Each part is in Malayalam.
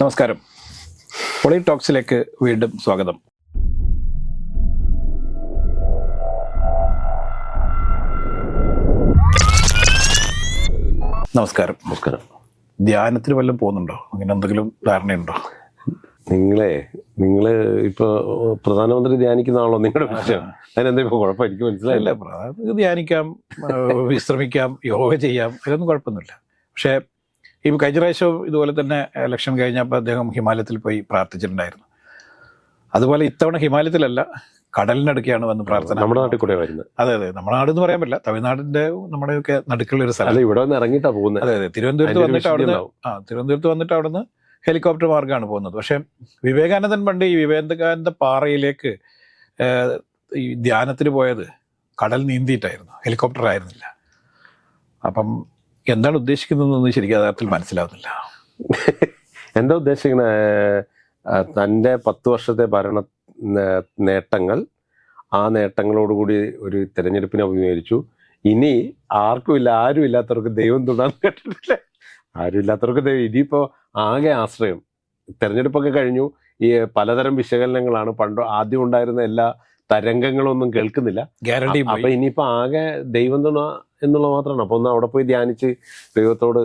നമസ്കാരം. പൊളി ടോക്സിലേക്ക് വീണ്ടും സ്വാഗതം. നമസ്കാരം. നമസ്കാരം. ധ്യാനത്തിന് വല്ലതും പോകുന്നുണ്ടോ? അങ്ങനെ എന്തെങ്കിലും ധാരണയുണ്ടോ? നിങ്ങളെ നിങ്ങൾ ഇപ്പൊ പ്രധാനമന്ത്രി ധ്യാനിക്കുന്നതാണല്ലോ നിങ്ങളുടെ വിഷയം? അതിനെന്താ ഇപ്പൊ കുഴപ്പം? എനിക്ക് മനസ്സിലായില്ല. പ്രധാനമന്ത്രി ധ്യാനിക്കാം വിശ്രമിക്കാം യോഗ ചെയ്യാം അതൊന്നും കുഴപ്പമൊന്നുമില്ല. പക്ഷേ ഈ കഴിഞ്ഞ പ്രാവശ്യം ഇതുപോലെ തന്നെ ഇലക്ഷൻ കഴിഞ്ഞപ്പോൾ അദ്ദേഹം ഹിമാലയത്തിൽ പോയി പ്രാർത്ഥിച്ചിട്ടുണ്ടായിരുന്നു. അതുപോലെ ഇത്തവണ ഹിമാലയത്തിലല്ല കടലിനടുക്കെയാണ് വന്ന് പ്രാർത്ഥന. നമ്മുടെ നാട്ടിൽ കൂടെ വരുന്നത്. അതെ അതെ. നമ്മുടെ നാട് എന്ന് പറയാൻ പറ്റില്ല. തമിഴ്നാടിന്റെ നമ്മുടെയൊക്കെ നടുക്കുള്ള ഒരു സ്ഥലം. ഇവിടെ നിന്ന് ഇറങ്ങിയിട്ടാണ് പോകുന്നത് അതെ അതെ. തിരുവനന്തപുരത്ത് വന്നിട്ട് അവിടുന്ന് ആ തിരുവനന്തപുരത്ത് വന്നിട്ട് അവിടുന്ന് ഹെലികോപ്റ്റർ മാർഗമാണ് പോകുന്നത്. പക്ഷേ വിവേകാനന്ദൻ പണ്ട് ഈ വിവേകാനന്ദ പാറയിലേക്ക് ഈ ധ്യാനത്തിന് പോയത് കടൽ നീന്തിയിട്ടായിരുന്നു. ഹെലികോപ്റ്റർ ആയിരുന്നില്ല. അപ്പം എന്താണ് ഉദ്ദേശിക്കുന്നതെന്നൊന്നും ശരിക്കും യഥാർത്ഥത്തിൽ മനസ്സിലാവുന്നില്ല. എന്താ ഉദ്ദേശിക്കുന്നത് തന്റെ പത്ത് വർഷത്തെ ഭരണ നേട്ടങ്ങൾ ആ നേട്ടങ്ങളോടുകൂടി ഒരു തെരഞ്ഞെടുപ്പിനെ അഭിമുഖീകരിച്ചു. ഇനി ആർക്കും ഇല്ല ആരും ഇല്ലാത്തവർക്ക് ദൈവം തുടർന്ന് കേട്ടിട്ടില്ല. ആരും ഇല്ലാത്തവർക്ക് ദൈവം ഇനിയിപ്പോ ആകെ ആശ്രയം. തെരഞ്ഞെടുപ്പൊക്കെ കഴിഞ്ഞു. ഈ പലതരം വിശകലനങ്ങളാണ്. പണ്ട് ആദ്യം ഉണ്ടായിരുന്ന എല്ലാ തരംഗങ്ങളും ഒന്നും കേൾക്കുന്നില്ല ഗ്യാരണ്ടി അപ്പൊ ഇനിയിപ്പോ ആകെ ദൈവം തുണ എന്നുള്ളത് മാത്രമാണ്. അപ്പൊ ഒന്ന് അവിടെ പോയി ധ്യാനിച്ച് ദൈവത്തോട്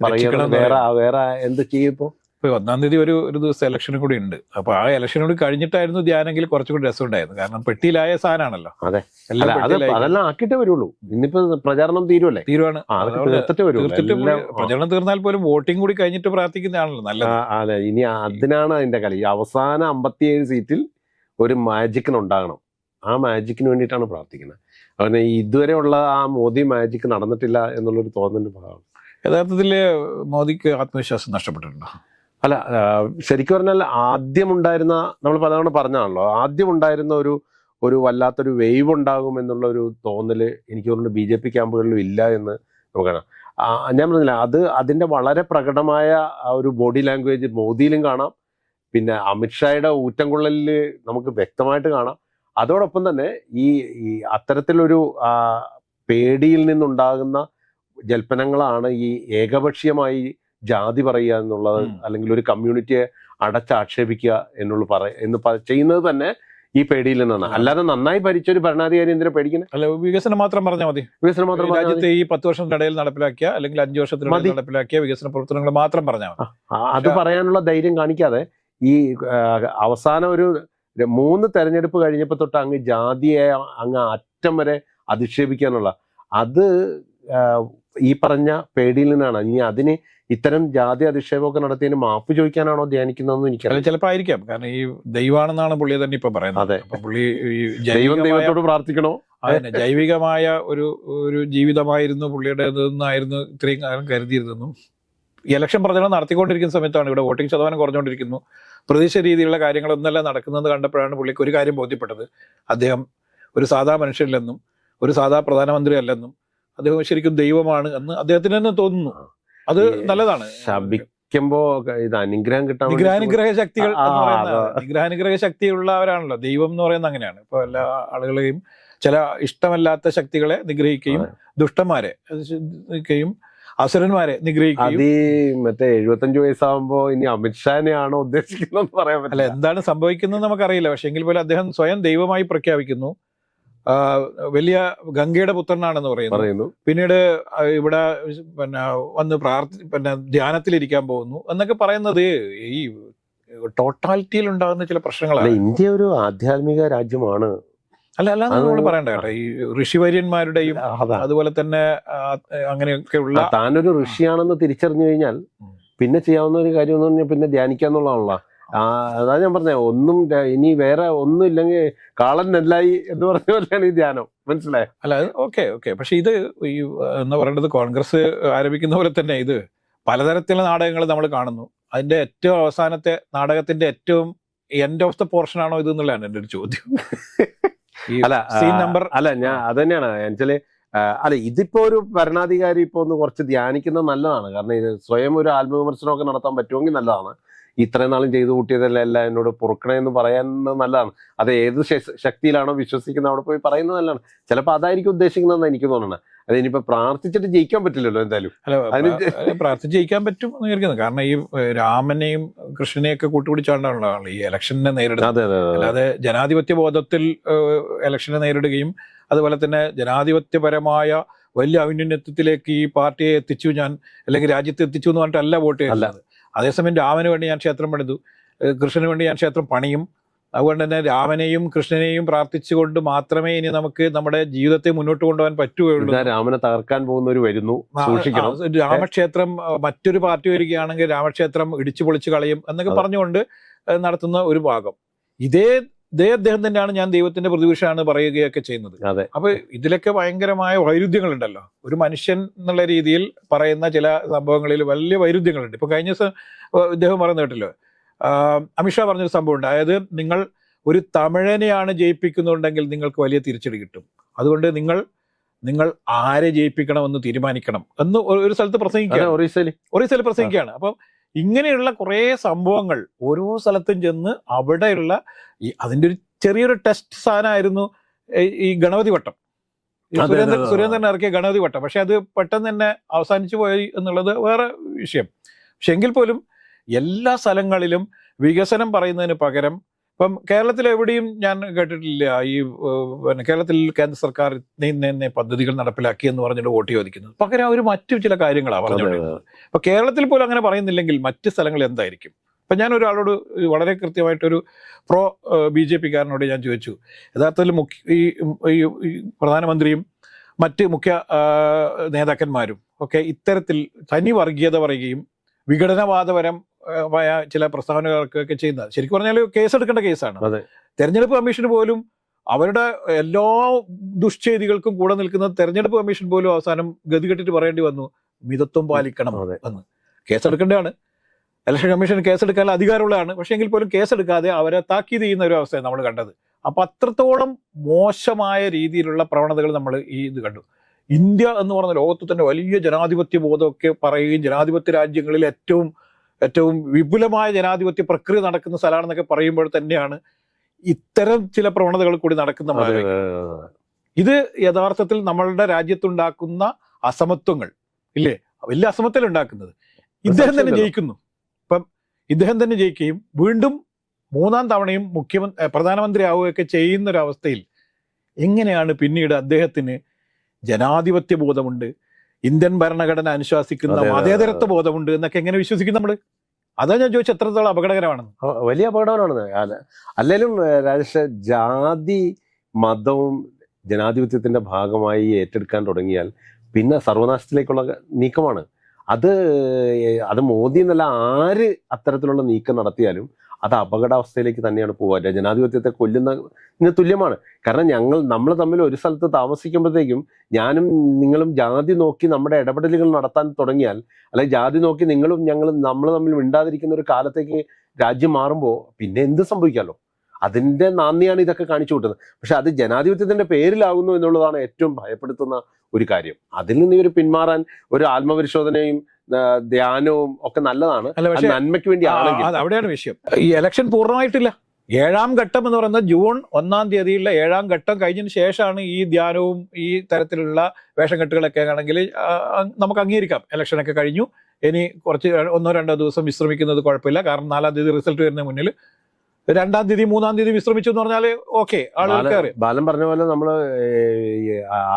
പറയണം വേറെ വേറെ എന്ത് ചെയ്യപ്പോ ഇപ്പൊ? ഒന്നാം തീയതി ഒരു ഒരു ദിവസം ഇലക്ഷനും കൂടി ഉണ്ട്. അപ്പൊ ആ എലക്ഷനോട് കൂടി കഴിഞ്ഞിട്ടായിരുന്നു ധ്യാനെങ്കിൽ കുറച്ചുകൂടി രസമുണ്ടായിരുന്നു കാരണം പെട്ടിയിലായ സാധനമാണല്ലോ. അതെ. അതെല്ലാം ആക്കിയിട്ടേ വരുള്ളൂ. ഇന്നിപ്പോ പ്രചാരണം തീരുവല്ലേ? തീരുവാണ്. തീർത്തിട്ടേ. പ്രചരണം തീർന്നാൽ പോലും വോട്ടിംഗ് കൂടി കഴിഞ്ഞിട്ട് പ്രാർത്ഥിക്കുന്നതാണല്ലോ നല്ല അതെ. ഇനി അതിനാണ് അതിന്റെ കളി. അവസാന അമ്പത്തിയേഴ് സീറ്റിൽ ഒരു മാജിക്കിന് ഉണ്ടാകണം ആ മാജിക്കിന് വേണ്ടിയിട്ടാണ് പ്രാർത്ഥിക്കുന്നത്. അതുപോലെ ഇതുവരെയുള്ള ആ മോദി മാജിക് നടന്നിട്ടില്ല എന്നുള്ളൊരു തോന്നലിന്റെ ഭാഗമാണ്. യഥാർത്ഥത്തിൽ മോദിക്ക് ആത്മവിശ്വാസം നഷ്ടപ്പെട്ടിട്ടുണ്ടോ? അല്ല ശരിക്കും പറഞ്ഞാൽ ആദ്യം ഉണ്ടായിരുന്ന നമ്മൾ പലതവണ പറഞ്ഞാണല്ലോ ആദ്യം ഉണ്ടായിരുന്ന ഒരു ഒരു വല്ലാത്തൊരു വേവ് ഉണ്ടാകും എന്നുള്ള ഒരു തോന്നൽ എനിക്ക് തോന്നുന്നു ബി ജെ പി ക്യാമ്പുകളിലും ഇല്ല എന്ന് നമുക്ക് കാണാം ഞാൻ പറഞ്ഞില്ല അത് അതിന്റെ വളരെ പ്രകടമായ ആ ഒരു ബോഡി ലാംഗ്വേജ് മോദിയിലും കാണാം പിന്നെ അമിത്ഷായുടെ ഊറ്റംകൊള്ളലിൽ നമുക്ക് വ്യക്തമായിട്ട് കാണാം. അതോടൊപ്പം തന്നെ ഈ ഈ അത്തരത്തിലൊരു പേടിയിൽ നിന്നുണ്ടാകുന്ന ജൽപ്പനങ്ങളാണ് ഈ ഏകപക്ഷീയമായി ജാതി പറയുക എന്നുള്ളത് അല്ലെങ്കിൽ ഒരു കമ്മ്യൂണിറ്റിയെ അടച്ചാക്ഷേപിക്കുക എന്നുള്ള പറ എന്ന് ചെയ്യുന്നത് തന്നെ ഈ പേടിയിൽ നിന്നാണ്. അല്ലാതെ നന്നായി ഭരിച്ച ഒരു ഭരണാധികാരി എന്തിനാ പേടിക്കുന്നത്? അല്ല വികസനം മാത്രം പറഞ്ഞാൽ മതി. വികസനം മാത്രം രാജ്യത്തെ ഈ പത്ത് വർഷത്തിനിടയിൽ നടപ്പിലാക്കിയ അല്ലെങ്കിൽ അഞ്ചു വർഷത്തിനിടയിൽ നടപ്പിലാക്കിയ വികസന പ്രവർത്തനങ്ങൾ മാത്രം പറഞ്ഞാൽ മതി. അത് പറയാനുള്ള ധൈര്യം കാണിക്കാതെ ഈ അവസാനം ഒരു മൂന്ന് തെരഞ്ഞെടുപ്പ് കഴിഞ്ഞപ്പോൾ തൊട്ട് അങ്ങ് ജാതിയെ അങ്ങ് അറ്റം വരെ അധിക്ഷേപിക്കാനുള്ള. അത് ഈ പറഞ്ഞ പേടിയിൽ നിന്നാണ്. ഇനി അതിന് ഇത്തരം ജാതി അധിക്ഷേപമൊക്കെ നടത്തിയതിന് മാപ്പ് ചോദിക്കാനാണോ ധ്യാനിക്കുന്നതെന്ന് എനിക്ക് ചിലപ്പോൾ ആയിരിക്കാം. കാരണം ഈ ദൈവമാണെന്നാണ് പുള്ളി തന്നെ ഇപ്പൊ പറയുന്നത്. അതെ. പുള്ളി ദൈവം ദൈവത്തോട് പ്രാർത്ഥിക്കണോ? അതന്നെ ജൈവികമായ ഒരു ഒരു ജീവിതമായിരുന്നു പുള്ളിയുടേതെന്നായിരുന്നു ഇത്രയും കാലം കരുതിയിരുന്നെന്നും ഇലക്ഷൻ പ്രചരണം നടത്തിക്കൊണ്ടിരിക്കുന്ന സമയത്താണ് ഇവിടെ വോട്ടിംഗ് ശതമാനം കുറഞ്ഞുകൊണ്ടിരിക്കുന്നു. പ്രതീക്ഷ രീതിയിലുള്ള കാര്യങ്ങളൊന്നല്ല നടക്കുന്നത് കണ്ടപ്പോഴാണ് പുള്ളിക്ക് ഒരു കാര്യം ബോധ്യപ്പെട്ടത്. അദ്ദേഹം ഒരു സാധാ മനുഷ്യനില്ലെന്നും ഒരു സാധാ പ്രധാനമന്ത്രി അല്ലെന്നും അദ്ദേഹം ശരിക്കും ദൈവമാണ് എന്ന് അദ്ദേഹത്തിന് തന്നെ തോന്നുന്നു. അത് നല്ലതാണ്. ശപിക്കുമ്പോ ഇത് അനുഗ്രഹം കിട്ടാൻ നിഗ്രാനുഗ്രഹ ശക്തികൾ. നിഗ്രാനുഗ്രഹ ശക്തിയുള്ളവരാണല്ലോ. ദൈവം എന്ന് പറയുന്നത് അങ്ങനെയാണ്. ഇപ്പൊ എല്ലാ ആളുകളെയും ചില ഇഷ്ടമല്ലാത്ത ശക്തികളെ നിഗ്രഹിക്കുകയും ദുഷ്ടന്മാരെ നിഗ്രഹിക്കുകയും അസുരന്മാരെ നിഗ്രഹിക്കും അത് ഈ മറ്റേ എഴുപത്തഞ്ചു വയസ്സാകുമ്പോ ഇനി അമിത്ഷാനെയാണോ ഉദ്ദേശിക്കുന്നതെന്ന് പറയാൻ അല്ല പറ്റില്ല എന്താണ് സംഭവിക്കുന്നത് നമുക്കറിയില്ല. പക്ഷെ എങ്കിൽ പോലും അദ്ദേഹം സ്വയം ദൈവമായി പ്രഖ്യാപിക്കുന്നു. ആ, വലിയ ഗംഗയുടെ പുത്രനാണെന്ന് പറയുന്നു. പറയുന്നു. പിന്നീട് ആ, ഇവിടെ പിന്നെ വന്ന് പ്രാർത്ഥി പിന്നെ ധ്യാനത്തിലിരിക്കാൻ പോകുന്നു എന്നൊക്കെ പറയുന്നത് ഈ ടോട്ടാലിറ്റിയിൽ ഉണ്ടാകുന്ന ചില അല്ല പ്രശ്നങ്ങളാണ് ഇന്ത്യ ഒരു ആധ്യാത്മിക രാജ്യമാണ്. അല്ല അല്ല നമ്മൾ പറയണ്ട കേട്ടോ. ഈ ഋഷിവര്യന്മാരുടെയും അതാ. അതുപോലെ തന്നെ അങ്ങനെയൊക്കെ ഉള്ള താനൊരു ഋഷിയാണെന്ന് തിരിച്ചറിഞ്ഞു കഴിഞ്ഞാൽ പിന്നെ ചെയ്യാവുന്ന ഒരു കാര്യം എന്ന് പറഞ്ഞാൽ പിന്നെ ധ്യാനിക്കാന്നുള്ളതാണല്ലോ. ആ അതാ ഞാൻ പറഞ്ഞ ഒന്നും ഇനി വേറെ ഒന്നും ഇല്ലെങ്കിൽ കാളൻ നെല്ലായി എന്ന് പറഞ്ഞ പോലെയാണ് ഈ ധ്യാനം. മനസ്സിലായോ? അല്ല ഓക്കെ ഓക്കെ. പക്ഷെ ഇത് ഈ എന്ന് പറയേണ്ടത് കോൺഗ്രസ് ആരംഭിക്കുന്ന പോലെ തന്നെ ഇത് പലതരത്തിലുള്ള നാടകങ്ങൾ നമ്മൾ കാണുന്നു. അതിന്റെ ഏറ്റവും അവസാനത്തെ നാടകത്തിന്റെ ഏറ്റവും എൻഡ് ഓഫ് ദ പോർഷൻ ആണോ ഇത് എന്നുള്ളതാണ് എന്റെ ഒരു ചോദ്യം. അല്ല സീൻ നമ്പർ അല്ല ഞാൻ അത് തന്നെയാണ്. എന്നുവെച്ചാൽ അല്ല ഇതിപ്പോ ഒരു ഭരണാധികാരി ഇപ്പൊ ഒന്ന് കുറച്ച് ധ്യാനിക്കുന്നത് നല്ലതാണ്. കാരണം ഇത് സ്വയം ഒരു ആത്മവിമർശനമൊക്കെ നടത്താൻ പറ്റുമെങ്കിൽ നല്ലതാണ്. ഇത്രയും നാളും ചെയ്തു കൂട്ടിയതെല്ലാം എല്ലാം എന്നോട് പൊറുക്കണേ എന്ന് പറയാൻ നല്ലതാണ്. അത് ഏത് ശക്തിയിലാണോ വിശ്വസിക്കുന്നത് അവിടെ പോയി പറയുന്നത് നല്ലതാണ്. ചിലപ്പോൾ അതായിരിക്കും ഉദ്ദേശിക്കുന്നതെന്ന് എനിക്ക് തോന്നുന്നത്. അത് ഇനിയിപ്പോ പ്രാർത്ഥിച്ചിട്ട് ജയിക്കാൻ പറ്റില്ലല്ലോ എന്തായാലും. അല്ല പ്രാർത്ഥിച്ച് ജയിക്കാൻ പറ്റും എന്ന് വിചാരിക്കുന്നു. കാരണം ഈ രാമനെയും കൃഷ്ണനെയും ഒക്കെ കൂട്ടുപിടിച്ചാണ്ടാണല്ലോ ഈ ഇലക്ഷനെ നേരിടുന്നത്. അതെ അതെ അതെ അല്ലാതെ ജനാധിപത്യ ബോധത്തിൽ ഇലക്ഷനെ നേരിടുകയും അതുപോലെ തന്നെ ജനാധിപത്യപരമായ വലിയ ഔന്നത്യത്തിലേക്ക് ഈ പാർട്ടിയെ എത്തിച്ചു ഞാൻ അല്ലെങ്കിൽ രാജ്യത്തെ എത്തിച്ചു എന്ന് പറഞ്ഞിട്ടല്ല വോട്ട് ചെയ്യുന്നത്. അതേസമയം രാമന് വേണ്ടി ഞാൻ ക്ഷേത്രം പണിതു. കൃഷ്ണന് വേണ്ടി ഞാൻ ക്ഷേത്രം പണിയും. അതുകൊണ്ട് തന്നെ രാമനെയും കൃഷ്ണനെയും പ്രാർത്ഥിച്ചുകൊണ്ട് മാത്രമേ ഇനി നമുക്ക് നമ്മുടെ ജീവിതത്തെ മുന്നോട്ട് കൊണ്ടുപോകാൻ പറ്റുകയുള്ളൂ. രാമനെ തകർക്കാൻ പോകുന്നവർ വരുന്നു. സൂക്ഷിക്കണം. രാമക്ഷേത്രം മറ്റൊരു പാർട്ടി വരികയാണെങ്കിൽ രാമക്ഷേത്രം ഇടിച്ചു പൊളിച്ചു കളയും എന്നൊക്കെ. പറഞ്ഞുകൊണ്ട് നടത്തുന്ന ഒരു ഭാഗം. ഇതേ ഇതേ അദ്ദേഹം തന്നെയാണ് ഞാൻ ദൈവത്തിന്റെ പ്രതിപക്ഷമാണ് പറയുകയൊക്കെ ചെയ്യുന്നത്. അതെ. അപ്പൊ ഇതിലൊക്കെ ഭയങ്കരമായ വൈരുദ്ധ്യങ്ങളുണ്ടല്ലോ. ഒരു മനുഷ്യൻ എന്നുള്ള രീതിയിൽ പറയുന്ന ചില സംഭവങ്ങളിൽ വലിയ വൈരുദ്ധ്യങ്ങളുണ്ട്. ഇപ്പൊ കഴിഞ്ഞ ദിവസം ഇദ്ദേഹം പറയുന്ന കേട്ടല്ലോ അമിത്ഷാ പറഞ്ഞൊരു സംഭവം ഉണ്ട് അതായത് നിങ്ങൾ ഒരു തമിഴനെയാണ് ജയിപ്പിക്കുന്നുണ്ടെങ്കിൽ നിങ്ങൾക്ക് വലിയ തിരിച്ചടി കിട്ടും. അതുകൊണ്ട് നിങ്ങൾ നിങ്ങൾ ആരെ ജയിപ്പിക്കണമെന്ന് തീരുമാനിക്കണം എന്ന് ഒരു- സ്ഥലത്ത് പ്രസംഗിക്കുകയാണ്. ഒറീസയിൽ. ഒറീസയിൽ പ്രസംഗിക്കുകയാണ്. അപ്പം ഇങ്ങനെയുള്ള കുറേ സംഭവങ്ങൾ ഓരോ സ്ഥലത്തും ചെന്ന് അവിടെയുള്ള ഈ അതിന്റെ ഒരു ചെറിയൊരു ടെസ്റ്റ് സാധനമായിരുന്നു ഈ- ഗണപതി വട്ടം. സുരേന്ദ്രൻ. സുരേന്ദ്രൻ ഇറക്കിയ ഗണപതി വട്ടം. പക്ഷെ അത് പെട്ടെന്ന് തന്നെ അവസാനിച്ചു പോയി എന്നുള്ളത് വേറെ വിഷയം. പക്ഷെ എങ്കിൽ പോലും എല്ലാ സ്ഥലങ്ങളിലും വികസനം പറയുന്നതിന് പകരം ഇപ്പം കേരളത്തിൽ എവിടെയും ഞാൻ കേട്ടിട്ടില്ല ഈ പിന്നെ കേരളത്തിൽ കേന്ദ്ര സർക്കാർ പദ്ധതികൾ നടപ്പിലാക്കി എന്ന് പറഞ്ഞിട്ട് വോട്ട് ചോദിക്കുന്നത്. പകരം അവർ മറ്റു ചില കാര്യങ്ങളാണ് അതെ, പറഞ്ഞുകൊണ്ടിരുന്നത് അപ്പൊ കേരളത്തിൽ പോലും അങ്ങനെ പറയുന്നില്ലെങ്കിൽ മറ്റ് സ്ഥലങ്ങൾ എന്തായിരിക്കും? അപ്പൊ ഞാൻ ഒരാളോട് വളരെ കൃത്യമായിട്ടൊരു പ്രോ ബി ജെ പിക്കാരനോട് ഞാൻ ചോദിച്ചു. യഥാർത്ഥത്തിൽ മുഖ്യ ഈ ഈ- പ്രധാനമന്ത്രിയും മറ്റ് മുഖ്യ നേതാക്കന്മാരും ഒക്കെ ഇത്തരത്തിൽ തനി വർഗീയത പറയുകയും വിഘടനവാദപരം ചില പ്രസ്താവനകൾക്കൊക്കെ ചെയ്യുന്നത്. ശരിക്കും പറഞ്ഞാൽ കേസെടുക്കേണ്ട കേസാണ്. അതെ. തെരഞ്ഞെടുപ്പ് കമ്മീഷന് പോലും അവരുടെ എല്ലാ ദുഷ്ചെയ്തികൾക്കും കൂടെ നിൽക്കുന്ന തെരഞ്ഞെടുപ്പ് കമ്മീഷൻ പോലും അവസാനം ഗതികെട്ടിട്ട് പറയേണ്ടി വന്നു മിതത്വം പാലിക്കണം. എന്ന്. കേസെടുക്കേണ്ടതാണ്. ഇലക്ഷൻ കമ്മീഷൻ കേസെടുക്കാൻ അധികാരമുള്ളതാണ്. പക്ഷേ എങ്കിൽ പോലും കേസെടുക്കാതെ അവരെ താക്കീത് ചെയ്യുന്ന ഒരു അവസ്ഥയാണ് നമ്മൾ കണ്ടത്. അപ്പൊ അത്രത്തോളം മോശമായ രീതിയിലുള്ള പ്രവണതകൾ നമ്മൾ ഈ ഇത് കണ്ടു. ഇന്ത്യ എന്ന് പറഞ്ഞ ലോകത്ത് തന്നെ വലിയ ജനാധിപത്യ ബോധമൊക്കെ പറയുകയും ജനാധിപത്യ രാജ്യങ്ങളിൽ ഏറ്റവും ഏറ്റവും വിപുലമായ ജനാധിപത്യ പ്രക്രിയ നടക്കുന്ന സ്ഥലമാണെന്നൊക്കെ പറയുമ്പോൾ തന്നെയാണ് ഇത്തരം ചില പ്രവണതകൾ കൂടി നടക്കുന്ന. ഇത് യഥാർത്ഥത്തിൽ നമ്മളുടെ രാജ്യത്തുണ്ടാക്കുന്ന അസമത്വങ്ങൾ ഇല്ലേ? വലിയ അസമത്വം ഉണ്ടാക്കുന്നത്? ഇദ്ദേഹം തന്നെ. ജയിക്കുന്നു. ഇപ്പം ഇദ്ദേഹം തന്നെ ജയിക്കുകയും വീണ്ടും മൂന്നാം തവണയും മുഖ്യമന്ത്രി പ്രധാനമന്ത്രി ആവുകയൊക്കെ ചെയ്യുന്ന ഒരു അവസ്ഥയിൽ എങ്ങനെയാണ് പിന്നീട് അദ്ദേഹത്തിന് ജനാധിപത്യ ബോധമുണ്ട്? ഇന്ത്യൻ ഭരണഘടന അനുശാസിക്കുന്ന മതേതരത്വ ബോധമുണ്ട് എന്നൊക്കെ എങ്ങനെ വിശ്വസിക്കും നമ്മൾ അതാ ഞാൻ ചോദിച്ചത് എത്രത്തോളം അപകടകരമാണെന്ന്. വലിയ അപകടമാണ് അല്ല അല്ലെങ്കിലും രാജേഷ് ജാതി മതവും ജനാധിപത്യത്തിന്റെ ഭാഗമായി ഏറ്റെടുക്കാൻ തുടങ്ങിയാൽ പിന്നെ സർവനാശത്തിലേക്കുള്ള നീക്കമാണ്. അത് അത് മോദി എന്നല്ല ആര് അത്തരത്തിലുള്ള നീക്കം നടത്തിയാലും അത് അപകടാവസ്ഥയിലേക്ക് തന്നെയാണ് പോവുക. ജനാധിപത്യത്തെ കൊല്ലുന്ന ഇതിന് തുല്യമാണ്. കാരണം ഞങ്ങൾ നമ്മൾ തമ്മിൽ ഒരു സ്ഥലത്ത് താമസിക്കുമ്പോഴത്തേക്കും ഞാനും നിങ്ങളും ജാതി നോക്കി നമ്മുടെ ഇടപെടലുകൾ നടത്താൻ തുടങ്ങിയാൽ അല്ലെങ്കിൽ ജാതി നോക്കി നിങ്ങളും ഞങ്ങളും നമ്മൾ തമ്മിൽ മിണ്ടാതിരിക്കുന്ന ഒരു കാലത്തേക്ക് രാജ്യം മാറുമ്പോൾ പിന്നെ എന്ത് സംഭവിക്കാമല്ലോ അതിന്റെ നാന്ദിയാണ് ഇതൊക്കെ കാണിച്ചു കൂട്ടുന്നത് പക്ഷെ അത് ജനാധിപത്യത്തിന്റെ പേരിലാകുന്നു എന്നുള്ളതാണ് ഏറ്റവും ഭയപ്പെടുത്തുന്ന ഒരു കാര്യം. അതിൽ നിന്ന് ഇവർ പിന്മാറാൻ ഒരു ആത്മപരിശോധനയും ധ്യാനവും ഒക്കെ നല്ലതാണ്. നന്മയ്ക്ക് വേണ്ടി ആണെങ്കിൽ. അവിടെയാണ് വിഷയം. ഈ ഇലക്ഷൻ പൂർണമായിട്ടില്ല. ഏഴാം ഘട്ടം എന്ന് പറയുന്നത് ജൂൺ ഒന്നാം തീയതിയിലെ ഏഴാം ഘട്ടം കഴിഞ്ഞതിന് ശേഷമാണ് ഈ ധ്യാനവും ഈ തരത്തിലുള്ള വേഷം കെട്ടുകളൊക്കെ ആണെങ്കിൽ നമുക്ക് അംഗീകരിക്കാം. ഇലക്ഷനൊക്കെ കഴിഞ്ഞു. ഇനി കുറച്ച് ഒന്നോ രണ്ടോ ദിവസം വിശ്രമിക്കുന്നത് കുഴപ്പമില്ല. കാരണം നാലാം തീയതി റിസൾട്ട് വരുന്ന മുന്നിൽ രണ്ടാം തീയതി മൂന്നാം തീയതി വിശ്രമിച്ചു എന്ന് പറഞ്ഞാൽ ഓക്കെ ബാലൻ- പറഞ്ഞ പോലെ നമ്മൾ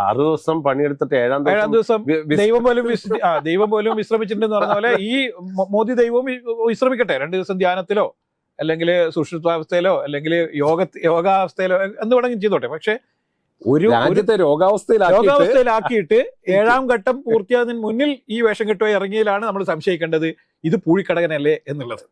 ആറു ദിവസം പണിയെടുത്തിട്ട് ഏഴാം ഏഴാം ദിവസം ദൈവം പോലും ദൈവം പോലും വിശ്രമിച്ചിട്ടുണ്ടെന്ന് പറഞ്ഞ പോലെ ഈ മോദി ദൈവവും വിശ്രമിക്കട്ടെ. രണ്ട് ദിവസം ധ്യാനത്തിലോ അല്ലെങ്കിൽ സുഷിത്വാവസ്ഥയിലോ അല്ലെങ്കിൽ യോഗ യോഗാവസ്ഥയിലോ എന്ന് വേണമെങ്കിലും ചെയ്തോട്ടെ. പക്ഷെ ഒരു രാജ്യത്തെ രോഗാവസ്ഥയിലാക്കിയിട്ട് ഏഴാം ഘട്ടം പൂർത്തിയാകുന്നതിന് മുന്നിൽ ഈ വേഷം കെട്ടുമായി ഇറങ്ങിയതിലാണ് നമ്മൾ സംശയിക്കേണ്ടത്. ഇത് പൂഴിക്കടകനല്ലേ എന്നുള്ളത്.